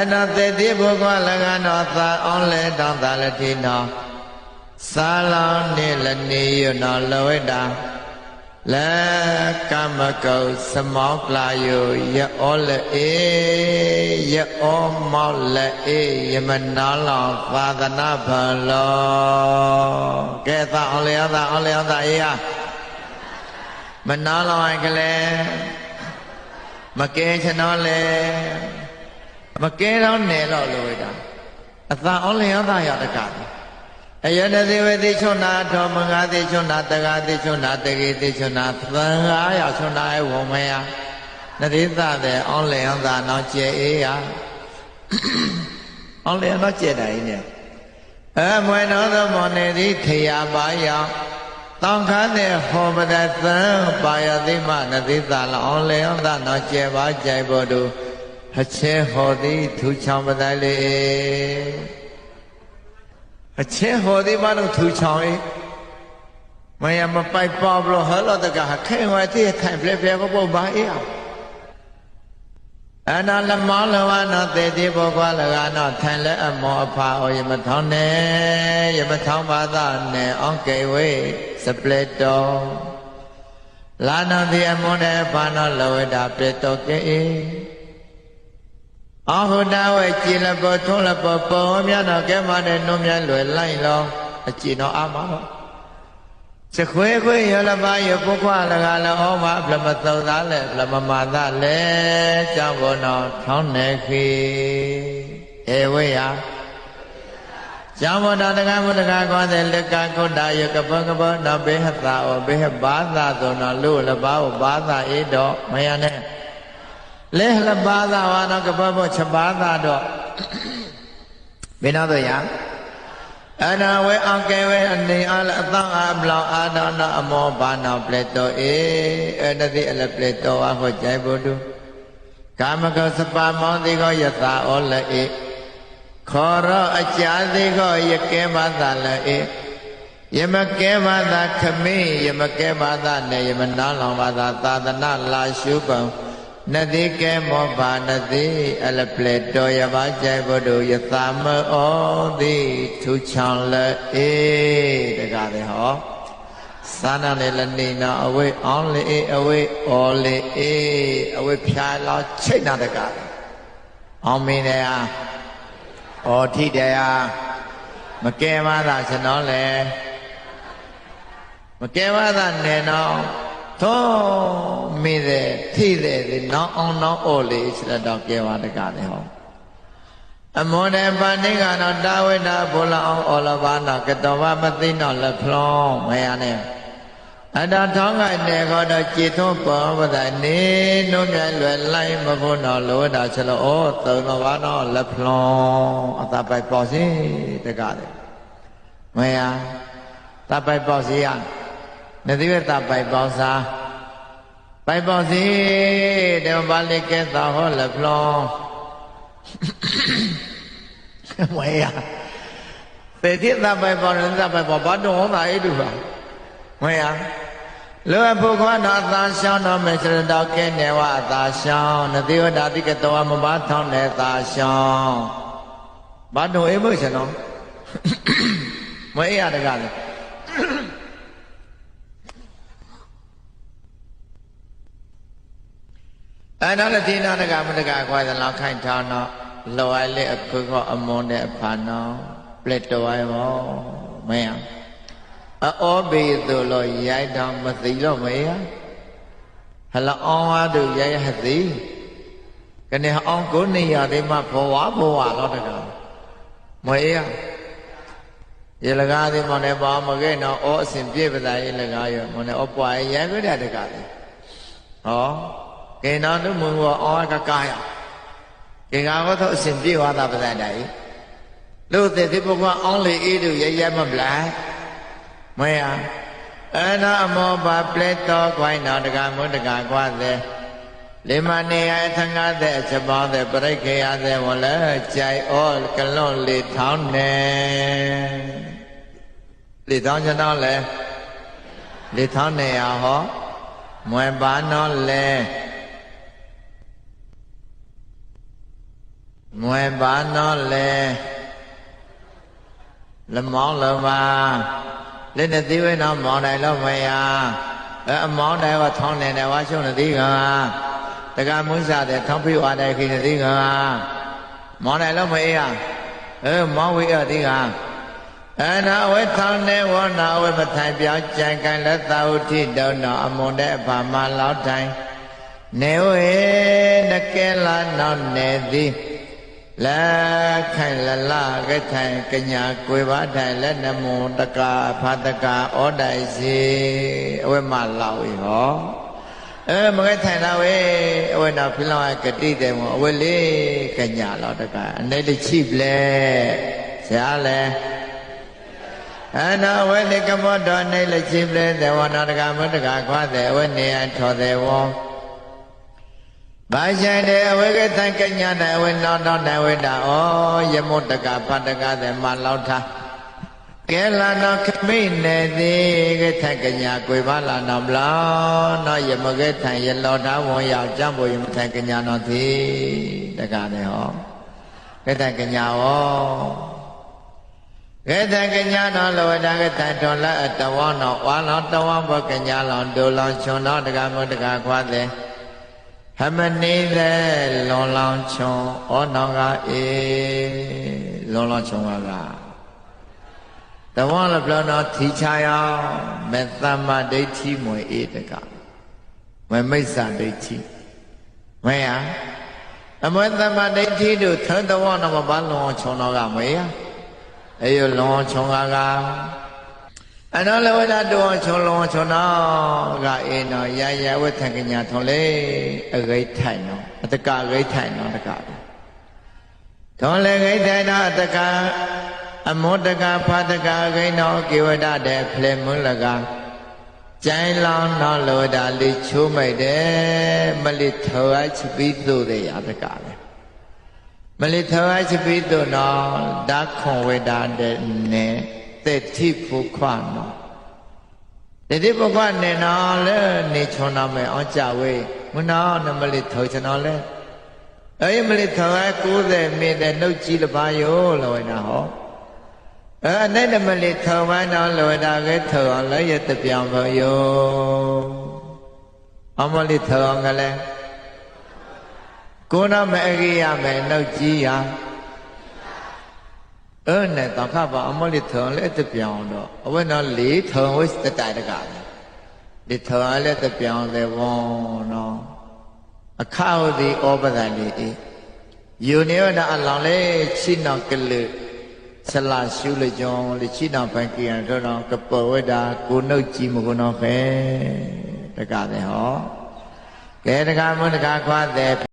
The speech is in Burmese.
အနာတေတိဘုကွာလကနောသာအောင်လေတောင်းသာလတိနောသာလောင်းနေလနေယနောလဝိတာလေကမကုတ်စမောကလာယယောလေအေယောမောလေအေယမနာလော သာသနာဖလောကဲသာအောင်လေသာအောင်လေသာအေးဟာမနာလောအိုင်ကလေးမကဲချနောလေ မကဲတော့နေတော့လို့ဝိတာအသာအောင်လျောသာရတကအယတသေဝတိချုံနာထောမငါတိချုံနာတက္ကတိချုံနာတကေတိချုံနာသံဃာရချုံနာဝမယနတိသတဲ့အောင်လျောသာနောက်ကျဲအေးရအောင်လျောတော့ကျဲတာကြီးနဲ့အမွေတော်သောမောနေသည်ခရာပါယောတောင်ခါတဲ့ဟောပဒသံပါယသိမနတိသလအောင်လျောသာနောက်ကျဲပါကြိုက်ဖို့တို့ အချဲဟောသည်ထူချောင်းပဒလေအချဲဟောသည်မလို့ထူချောင်း၏မယမပိုက်ပါဘလို့ဟလောတကခဲဝတိခိုင်ပြပြကပုတ်ပါအေးအနာလမောလဝနာတေတိဘောကွာလကနောထိုင်လဲအမောအဖာဩယမထောင်းနေယမထောင်းပါသနေအောင်ကေဝေစပလက်တော်လာနတိအမွန်တဲ့ဘာနောလဝေတာပြေတော်ကေ အာဟုတဝဲကြည်လပေါ်ထုံးလပေါ်ပေါ်မြတ်တော်ကဲမတဲ့နှုံးမြလွယ်လိုက်လောအကြည်တော်အာမတော့စခွေခွေရလပါရပုခွာလကလောဩမပလမသုသာလေပလမမာသလေကြောင့်ဘောတော်ထောင်းနေခိဧဝေယကျောင်းဘောတော်တက္ကမတက္ကကောတဲ့လက်ကကုတ္တယကပကပောနဘေဟတာဩဘေဟဘာသာသောနလူလပါဩဘာသာဧတော်မယနဲ့ လဲလပါသာဝါနောကပဘောချက်ပါသာတော့ဘယ်တော့ရအနာဝဲအောင်ကဲဝဲအနေအလအသံအပလောင်အာနာနာအမောဘာနာပလက်တော်အေအနတိအလပလက်တော်အဟောကြိုင်ဘုဒ္ဓကာမကောစပါမောတိကောယတာဩလေအေခေါ်ရောအကြာသေးကောယကဲမသာလေအေယမကဲဘာသာခမေယမကဲဘာသာနဲ့ယမနာလောင်ဘာသာသာသနာလာရှုပံ နတိကဲမောဘာနတိအလပလက်တော်ရပါကြိုင်ဘုဒ္ဓယသမဩတိထူချောင်းလက်အေးတကားတယ်ဟောသာနာလေလနေနာအဝိအောင်လေအေးအဝိအော်လေအေးအဝိဖြာလောက်ချိတ်နာတကားတယ်အောင်မင်းတရားဩထိတရားမကဲပါသာကျွန်တော်လေမကဲပါသာနေတော့ သောမိတဲ့ထိတဲ့နောင်အောင်နောင်အော်လေးစရတော့ကဲပါတကားတယ်ဟောအမောတေပါဏိကတော့တာဝိတာဘုလအောင်အော်လဘာနာကတောဘမသိတော့လက်ဖလောင်းမရနဲ့အတထောင်းကနေခေါ်တော့ကြည်ထုံးပေါ်ပဒနေနှုံးမြလွယ်လိုက်မဖို့တော့လောတာချလို့ဩသုံးတော်ဘာတော့လက်ဖလောင်းအတပိုက်ပေါ့စီတကားတယ်မရတပိုက်ပေါ့စီရ နတိဝတပိုက်ပေါ့စားပိုက်ပေါ့စီတေဘာလိကေသဟောလက်ဖလောင်းမရသေတိတပိုက်ပေါ့နတိတပိုက်ပေါ့ဘာတော့ဟောတာအဲ့တူပါမရလောဘုခွာနာသာရှောင်းတော်မေစရတော်ကဲနေဝအသာရှောင်းနတိဝဒတိကတောမဘာထောင်းနေသာရှောင်းဘာတော့အေးမရှင်တော်မအေးရတကားလေ အဲ့တော့လည်းဒီနာတကမတကခွာသလောက်ခိုင်ထောင်းတော့လောအိုင်လေအခုကအမွန်တဲ့အဖာနောပလက်တော်ရောမင်းအောဘေသူလို့ရိုက်တော့မသိတော့မေယဟလအောင်ဟာတို့ရိုက်ဟသိကနေအောင်ကိုနေရတဲ့မှာဘောဝဘောဝတော့တကမအေးရရေလကားဒီမနေပါမကဲတော့ဩအစဉ်ပြည့်ပသာရေလကားရောမနေဩပွားရိုက်ခွတဲ့တကလေဟော ကေနာနုမုံဝအောကကာယကေကာဝသောအစဉ်ပြည့်ဝတာပဇာတိုင်လို့တဲ့ဒီပုဂ္ဂိုလ်အောင်လေအေးတို့ရရမပလားမယအနာအမောပါပလက်တော်ခွိုင်းတော်တကမုတကကွာတဲ့လေမနေယအထငါတဲ့ချက်ပေါင်းတဲ့ပြိခေယတဲ့ဝလဲကြိုင်ဩကလွန်လေထောင်းနေလေထောင်းကျွန်တော်လဲလေထောင်းနေရဟောမွယ်ပါနော်လဲ မွယ်ပါနော်လေလမောင်းလုံးပါလက်နဲ့သေးဝဲနော်မောင်းတိုင်းလို့မရအဲအမောင်းတိုင်းကထောင်းနေတယ်ဝါရှုံးနေသေးကတကမွန်းစားတဲ့ထောင်းဖိဝါတဲ့ခိနေသေးကမောင်းတိုင်းလို့မရအဲမောင်းဝေးရသေးကအနာဝေထောင်းနေဝနာဝေမထိုင်ပြောင်းကြံကန်လက်သာဥထိတုံတော်အမွန်တဲ့အဖာမလောက်တိုင်နေဝေနကဲလာနောက်နေသည် လက်ခိုင်လလကထိုင်ကညာကိုပါထိုင်လက်နမွန်တကာဖာတကာဩတိုင်စီအဝေမလောက်ဤဟောအဲမကထိုင်လာဝေအဝေနာဖိလောကတိတယ်မအဝေလေးကညာလောက်တကာအနေတချိပလဲဆရာလဲအနာဝေတိကမောတော်နေလချိပလဲသေဝနာတကာမတကာခွာတယ်အဝေနေအထောတယ်ဝော ဘာဆိုင်တဲ့အဝေကသံကညာတဲ့အဝေနောက်တော့တဲ့ဝေတာဩယမုတကဖတ်တကတဲ့မလောက်ထားကဲလာတော့ခမိနေသည်ကထကညာကိုပါလာတော့ဘလားနော်ယမကဲထိုင်ရလောထားဝန်ရောက်ကြံ့ဖို့ယမထိုင်ကညာတော့သည်တကတဲ့ဟောကဲထကညာဟောကဲထကညာတော့လောတာကထတော်လာတဝောတော့ဝါလောတဝောဘကညာလောဒုလောချွန်တော့တကမတကခွာတဲ့ ဟမနေတဲ့လွန်လောင်ချွန်ဩနောကအေလွန်လောင်ချွန်ကကတဝလပလနောထီချာယောမေတ္တမဒိဋ္ဌိမွေအေတကမမိစ္ဆာဒိဋ္ဌိမယအမွေသမဒိဋ္ဌိတို့သတဝနမဘာလွန်ချွန်တော့ကမယအေယလွန်ချွန်ကက အနောလဝဒတောချုံလုံးချုံနာကအေနောရရဝထကညာထုံလေအဂိတ်ထိုင်နောအတကဂိတ်ထိုင်နောတကထုံလေဂိတ်ထိုင်နောအတကအမောတကဖာတကဂိတ်နောကေဝဒတဲ့ဖလေမွန်းလကကျိုင်းလောင်းနောလောဒလိချိုးမိတ်တယ်မလိထောအချပိသုတဲ့ရတကပဲမလိထောအချပိသုနောဓာခွန်ဝေဒတဲ့နဲ့ တေတိပုခွနောတေတိပုခွနေနောလေနေချွန်နာမေအောင်ကြဝေးမနောနမလိထောချနောလေအဲ့မလိထောအ90မိတဲ့နှုတ်ကြည့်လပါယောလောဝနာဟောအဲ့နဲ့နမလိထောဝနောလောတာကဲထောအောင်လည်းရတပြောင်ဘောယောအမလိထောအောင်ကလည်းကိုနာမအရိယာမေနှုတ်ကြည့်ရာ အဲ့နဲ့တခါပါအမလိထုံလည်းတပြောင်းတော့အဝဲနော်လေးထုံဝိတတိုင်တကပဲဒီထုံလည်းတပြောင်းတယ်ဝေါနော်အခါဟုတ်ဒီဩပဒန်လေးအေးယူနေရတာအလောင်းလေးချိနောက်ကလူဆလာရှုလကြောင်းလေချိနောဖိုင်ကြံတော့တော့ကပဝဒကိုနှုတ်ကြည့်မကုနော်ခဲတကတဲ့ဟောကဲတကမွန်းတကခွာတဲ့